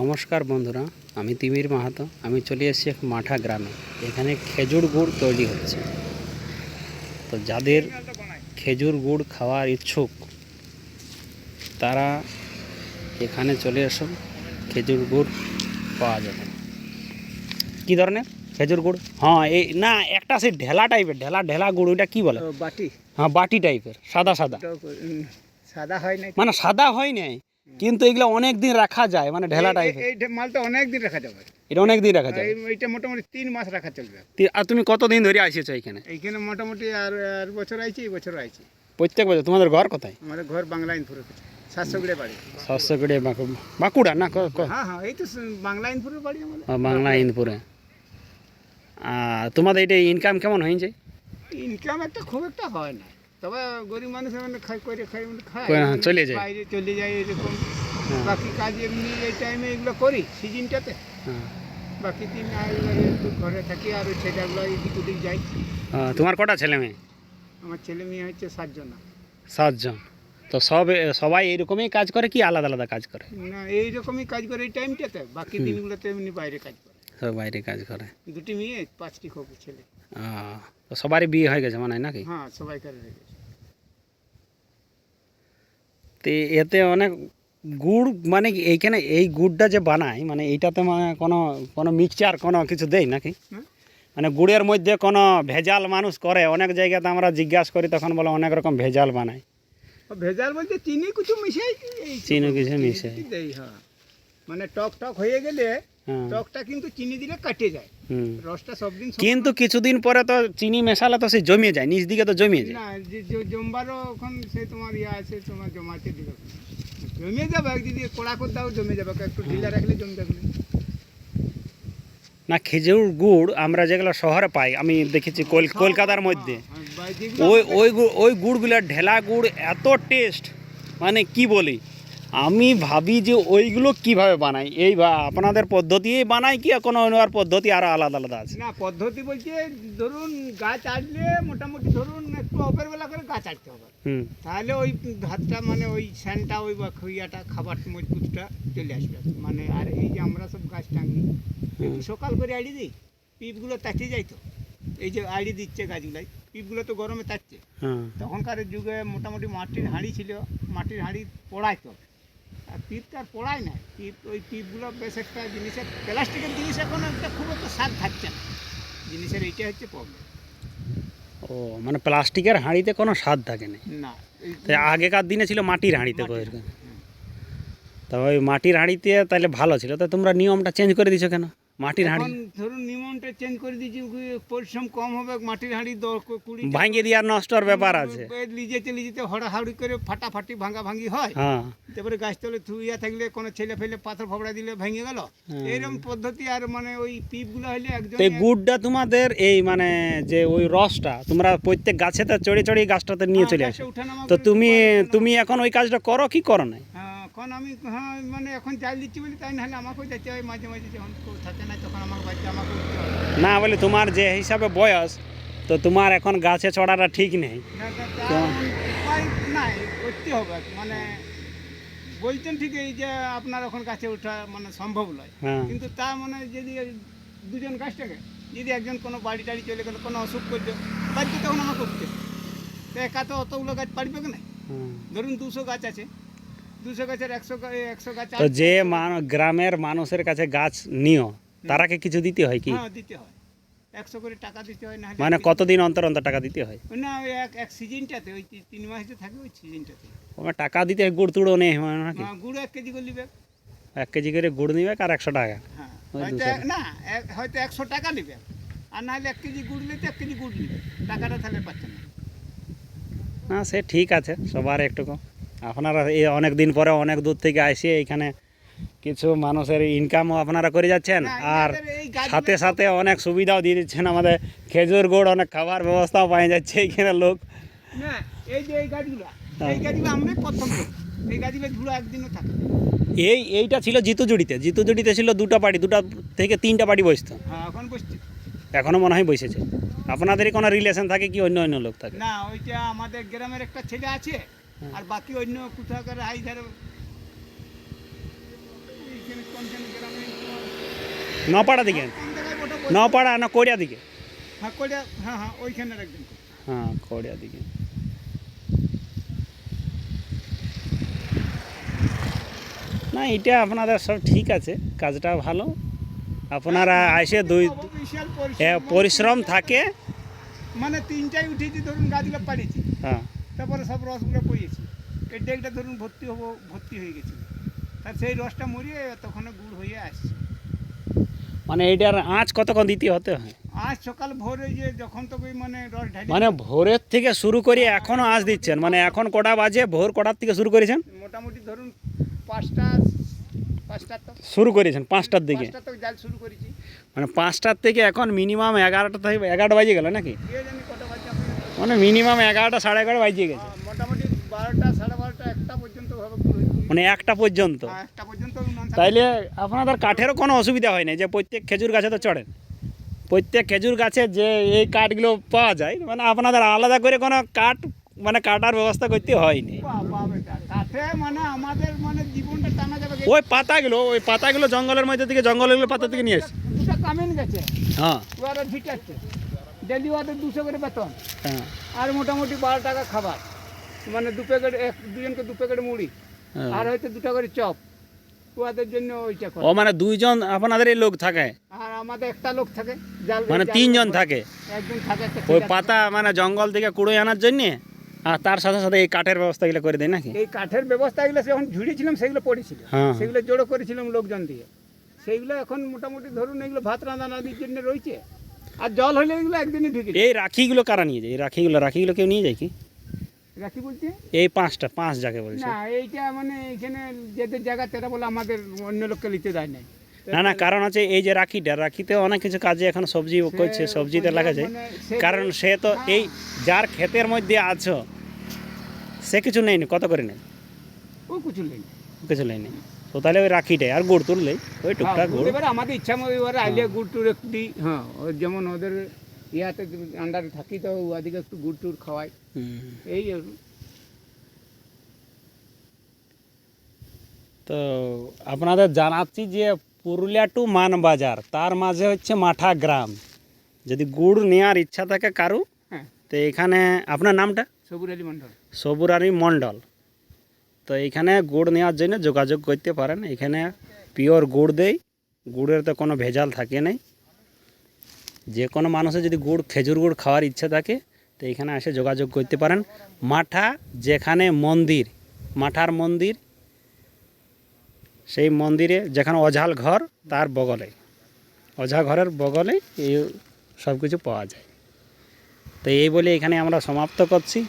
নমস্কার বন্ধুরা আমি তিমির মাহাতো। আমি চলে এসেছি এক মাঠা গ্রামে এখানে খেজুর গুড় তৈরি হচ্ছে। তো যাদের খেজুর গুড় খাওয়ার ইচ্ছুক তারা এখানে চলে আসুন খেজুর গুড় পাওয়া যাবে। কী ধরনের? খেজুর গুড়? হ্যাঁ এই না একটা সে ঢেলা টাইপের ঢেলা ঢেলা গুড় ওইটা কী বলে? বাটি। হ্যাঁ বাটি টাইপের সাদা সাদা। সাদা হয় না মানে সাদা হয় নাই। কিন্তু এগুলো অনেক দিন রাখা যায় মানে ঢেলা টাইপের এই মালটা অনেক দিন রাখা যাবে। এটা অনেক দিন রাখা যায় এইটা মোটামুটি তিন মাস রাখা চলবে। আর তুমি কতদিন ধরে আসিয়েছো এখানে এইখানে মোটামুটি আর আর বছর আইছি এই বছর আইছি। প্রত্যেক বছর? তোমাদের ঘর কোথায়? আমাদের ঘর বাংলা ইনপুরের কাছে সাতশো বাড়ি। সরষেগুড়ি বাঁকুড়া না? হ্যাঁ হ্যাঁ এই তো বাংলা ইনপুরের বাড়ি আমাদের। বাংলা ইনপুরে আর তোমাদের এটা ইনকাম কেমন হয়েছে? ইনকাম একটা খুব একটা হয় না। তবে গরিব মানুষ মানে খাই করে খাই খায়। হ্যাঁ, চলে যায়। বাইরে চলে যায় এরকম। হ্যাঁ। বাকি কাজ এমনি এই টাইমে এগুলো করি সিজনটাতে। হ্যাঁ। বাকি দিন ঘরে থাকি আর ছেলেগুলো এদিক ওদিক যাই। তোমার কটা ছেলে মেয়ে? আমার ছেলে মেয়ে হচ্ছে সাতজন। সাতজন। তো সব সবাই এরকমই কাজ করে কি আলাদা আলাদা কাজ করে? না এইরকমই কাজ করে এই টাইমটাতে বাকি দিনগুলোতে এমনি বাইরে কাজ করে। সব বাইরে কাজ করে। দুটি মেয়ে পাঁচটি খবর ছেলে। তো সবারই বিয়ে হয়ে গেছে মানে নাকি? হ্যাঁ সবাই করে রেখেছে তো এতে অনেক গুড় মানে এইখানে এই গুড়টা যে বানায় মানে এইটাতে মানে কোনো কোনো মিক্সচার কোনো কিছু দেয় নাকি? মানে গুড়ের মধ্যে কোনো ভেজাল মানুষ করে অনেক জায়গাতে আমরা জিজ্ঞাসা করি তখন বলে অনেক রকম ভেজাল বানায়। ভেজাল বলতে চিনি কিছু মিশাই চিনি কিছু মিশাই। হ্যাঁ। মানে টক টক হয়ে গেলে টকটা কিন্তু চিনি দিলে কাটে যায়। হুম। রসটা সব দিন সব- কিন্তু কিছুদিন পরে তো চিনি মেশালে তো সে জমিয়ে যায় নিচ দিকে তো জমিয়ে যায়। না জমবারও এখন সে তোমার ইয়ে আছে তোমার জমাতে দিবে। জমে যাবে যদি কড়া করে দাও জমে যাবে একটু ঢিলা রাখলে জমে যাবে না। খেজুর গুড় আমরা যেগুলো শহরে পাই আমি দেখেছি কল- কলকাতার মধ্যে। হ্যাঁ, যেগুলো ওই ওই গুড় ওই গুড়গুলোর ঢেলা গুড় এত টেস্ট মানে কি বলি? আমি ভাবি যে ওইগুলো কীভাবে বানাই? এই আপনাদের পদ্ধতিই বানাই কি কোনো অন্য আর পদ্ধতি আরও আলাদা আলাদা আছে? না পদ্ধতি বলছে ধরুন গাছ আটলে মোটামুটি ধরুন একটু অপের বেলা করে গাছ আটতে হবে। তাহলে ওই ভাতটা মানে ওই স্যানটা ওই বা খুইয়াটা খাবার মজবুতটা চলে আসবে। মানে আর এই যে আমরা সব গাছ টাঙি সকাল করে আড়ি দিই পিপগুলো যায় তো। এই যে আড়ি দিচ্ছে গাছগুলাই পিপগুলো তো গরমে তাচ্ছে হ্যাঁ। তখনকার যুগে মোটামুটি মাটির হাঁড়ি ছিল মাটির হাঁড়ি পোড়াইতো আর টিপ তো আর পড়াই না টিপ ওই টিপগুলো বেশ একটা জিনিসের প্লাস্টিকের জিনিস এখন একটা খুব একটা স্বাদ থাকছে না। জিনিসের এইটা হচ্ছে প্রবলেম ও মানে প্লাস্টিকের হাঁড়িতে কোনো স্বাদ থাকে না না তাই আগেকার দিনে ছিল মাটির হাঁড়িতে মাটির করে হাঁড়ি, হুম। তা ওই মাটির হাঁড়িতে তাহলে ভালো ছিল। তা তোমরা নিয়মটা চেঞ্জ করে দিছো কেন? মাটির হাঁড়ি। ধরুন নিমনটা চেঞ্জ করে দিয়েছি পরিশ্রম কম হবে মাটির হাঁড়ি কুড়ি ভাঙিয়ে দেওয়ার নষ্টর ব্যাপার আছে। লিজেতে লিজেতে হড়াহাড়ি করে ফাটাফাটি ভাঙা ভাঙি হয়। হ্যাঁ। তারপরে গাছতলে থুইয়া থাকলে কোনো ছেলে ফেলে পাথর ফাবড়া দিলে ভেঙে গেল। এইরকম পদ্ধতি আর মানে ওই পিপগুলো হলে একজন তো এই গুড়টা তোমাদের এই মানে যে ওই রসটা তোমরা প্রত্যেক গাছেতে চড়ে চড়ে গাছটাতে নিয়ে চলে আসো। তো তুমি তুমি এখন ওই কাজটা করো কি করো না হ্যাঁ, এখন আমি হ্যাঁ মানে এখন চাল দিচ্ছি বলে তাই নাহলে আমাকেও যেতে হয় মাঝে মাঝে যখন কেউ থাকে না তখন আমাকে বাচ্চা আমাকে না বলে তোমার যে হিসাবে বয়স তো তোমার এখন গাছে চড়াটা ঠিক নেই। নাই করতে হবে। মানে বলছেন ঠিক এই যে আপনার এখন গাছে ওঠা মানে সম্ভব নয়। হ্যাঁ। কিন্তু তা মানে যদি দুজন গাছটাকে যদি একজন কোনো বাড়ি টাড়ি চলে গেলো কোনো অসুখ করল বাড়িতে তখন আমাকে হবে। তো একা তো অতগুলো গাছ পারবে না? ধরুন দুশো গাছ আছে তো। যে গ্রামের মানুষের কাছে গাছ নিও তারাকে কিছু দিতে হয় কি? হ্যাঁ দিতে হয়। একশো করে টাকা দিতে হয় না মানে কতদিন অন্তর অন্তর টাকা দিতে হয়? না ওই এক এক সিজনটাতে ওই তিন মাস যে থাকে ওই সিজনটাতে। ওখানে টাকা দিতে হয় গুড় তুড়ো নেই মানে নাকি? হ্যাঁ গুঁড়ো এক কেজি করে নিবে। এক কেজি করে গুড় নিবে আর একশো টাকা। হ্যাঁ না হয়তো একশো টাকা নেবে। আর নাহলে এক কেজি গুড় নিতে এক কেজি গুড় নিবে। টাকাটা তাহলে পাচ্ছে না। না সে ঠিক আছে সবার একটু কম। আপনারা এই অনেক দিন পরে অনেক দূর থেকে আসে এখানে কিছু মানুষের ইনকামও আপনারা করে যাচ্ছেন। আর এই গাছগুলো সাথে সাথে অনেক সুবিধাও দিয়ে দিচ্ছেন আমাদের। খেজুর গুড় অনেক খাবার ব্যবস্থাও পাওয়া যাচ্ছে এখানে লোক। না এই যে এই গাছগুলো হ্যাঁ। এই গাছগুলো আমরা প্রথম করি। এই গাছগুলো ঝুড়ো একদিনও থাকে। এই এইটা ছিল জিতুজুড়িতে জিতুজুড়িতে ছিল দুটো পার্টি দুটো থেকে তিনটা পার্টি বসতো। হ্যাঁ এখন বসছে। এখনও মনে হয় বসেছে। আপনাদেরই কোনো রিলেশন থাকে কি অন্য অন্য লোক থাকে? না ওইটা আমাদের গ্রামের একটা ছেলে আছে আর বাকি অন্য কোথাকার হাই ধারে। নপাড়া দিকে? নপাড়া না কোড়িয়া দিকে? হ্যাঁ কোটা হ্যাঁ হ্যাঁ ওইখানে রাখবেন হ্যাঁ কোড়িয়া দিকে। না এটা আপনাদের সব ঠিক আছে কাজটা ভালো। আপনারা এসে দুই হ্যাঁ, পরিশ্রম। থাকে। মানে তিনটায় উঠেছি ধরুন গাছগুলো পাড়িয়েছি। হ্যাঁ। তারপরে সব রসগুলো পড়িয়েছি। এই ডেকটা ধরুন ভর্তি হব ভর্তি হয়ে গেছে। তার সেই রসটা মরিয়ে তখন গুড় হয়ে আসছে। মানে এইটার আঁচ কতক্ষণ দিতে হতে হয়? আজ সকাল ভোরে যে যখন তো মানে রস ঢালি মানে ভোরের থেকে শুরু করে এখনও আঁচ দিচ্ছেন? মানে এখন কটা বাজে? ভোর কটার থেকে শুরু করেছেন? মোটামুটি ধরুন পাঁচটা পাঁচটা শুরু করেছেন পাঁচটার দিকে? জাল শুরু করেছি। মানে পাঁচটার থেকে এখন মিনিমাম এগারোটা থেকে এগারোটা বাজে গেল নাকি কে জানি কটা বাজে আপনার মানে মিনিমাম এগারোটা সাড়ে এগারো বাজিয়ে গেছে। মোটামুটি বারোটা সাড়ে বারোটা একটা পর্যন্ত হয়ে। মানে একটা পর্যন্ত। হ্যাঁ, একটা পর্যন্ত তাইলে আপনাদের কাঠেরও কোনো অসুবিধা হয় না যে প্রত্যেক খেজুর গাছে তো চড়েন প্রত্যেক খেজুর গাছে যে এই কাঠগুলো পাওয়া যায় মানে আপনাদের আলাদা করে কোনো কাঠ মানে কাটার ব্যবস্থা করতে হয়নি। মানে আমাদের মানে জীবনটা টানা যাবে। ওই পাতাগুলো ওই পাতাগুলো জঙ্গলের মধ্যে থেকে জঙ্গলের পাতা থেকে নিয়ে এসে। হ্যাঁ। ডেলি ওদের দুশো করে বেতন। হ্যাঁ। আর মোটামুটি বারো টাকা খাবার। মানে দু প্যাকেট এক দুজনকে দু প্যাকেট মুড়ি। হ্যাঁ। আর হয়তো দুটা করে চপ। ওদের জন্য ওইটা ও মানে দুইজন আপনাদের এই লোক থাকে? আর আমাদের একটা লোক থাকে মানে তিনজন থাকে? একজন থাকে ওই পাতা মানে জঙ্গল থেকে কুড়ে আনার জন্যে? আর তার সাথে সাথে এই কাঠের ব্যবস্থাগুলো করে দেয় নাকি? এই কাঠের ব্যবস্থাগুলো যখন ঝুড়িয়েছিলাম সেগুলো পড়েছিল। হ্যাঁ। সেগুলো জড়ো করেছিলাম লোকজন দিয়ে। সেইগুলো এখন মোটামুটি ধরুন এগুলো ভাত রান্না রান্নার জন্য রয়েছে। আর জল হলে এগুলো একদিনই ঢুকে এই রাখিগুলো কারা নিয়ে যায়? এই রাখিগুলো রাখিগুলো কেউ নিয়ে যায় কি? রাখি বলছে? এই পাঁচটা পাঁচ যাকে বলছে না এইটা মানে এখানে যেদের জায়গা তেরা বলে আমাদের অন্য লোককে নিতে দেয় নাই। না না কারণ আছে এই যে রাখিটা রাখিতে অনেক কিছু কাজে এখন সবজি করছে সবজিতে লাগা যায়। মানে কারণ সে তো এই যার ক্ষেতের মধ্যে আছো সে কিছু নেয়নি কত করে নেই ও কিছু নেই। কিছু নেই নি। তো তাহলে ওই রাখিটাই আর গুড় তুললেই ওই টুকটাক গুড়। এবারে আমাদের ইচ্ছা মতো এবারে আইলে গুড় টুর একটু দিই হ্যাঁ যেমন ওদের ইয়াতে আন্ডারে থাকি তো ওদিকে একটু গুড় টুর খাওয়াই। এই আর তো আপনাদের জানাচ্ছি যে পুরুলিয়া টু মানবাজার তার মাঝে হচ্ছে মাঠা গ্রাম। যদি গুড় নেওয়ার ইচ্ছা থাকে কারু হ্যাঁ। তো এখানে আপনার নামটা? সবুর আলী মন্ডল সবুরারি মণ্ডল। তো এখানে গুড় নেওয়ার জন্য যোগাযোগ করতে পারেন। এখানে পিওর গুড় দেই। গুড়ের তো কোনো ভেজাল থাকে নাই। যে কোনো মানুষের যদি গুড়, খেজুর গুড় খাওয়ার ইচ্ছা থাকে, তো এখানে এসে যোগাযোগ করতে পারেন। মাঠা যেখানে মন্দির, মাঠার মন্দির, সেই মন্দিরে যেখানে অঝাল ঘর, তার বগলে। অঝা ঘরের বগলে এই সব কিছু পাওয়া যায়। তো এই বলে এখানে আমরা সমাপ্ত করছি।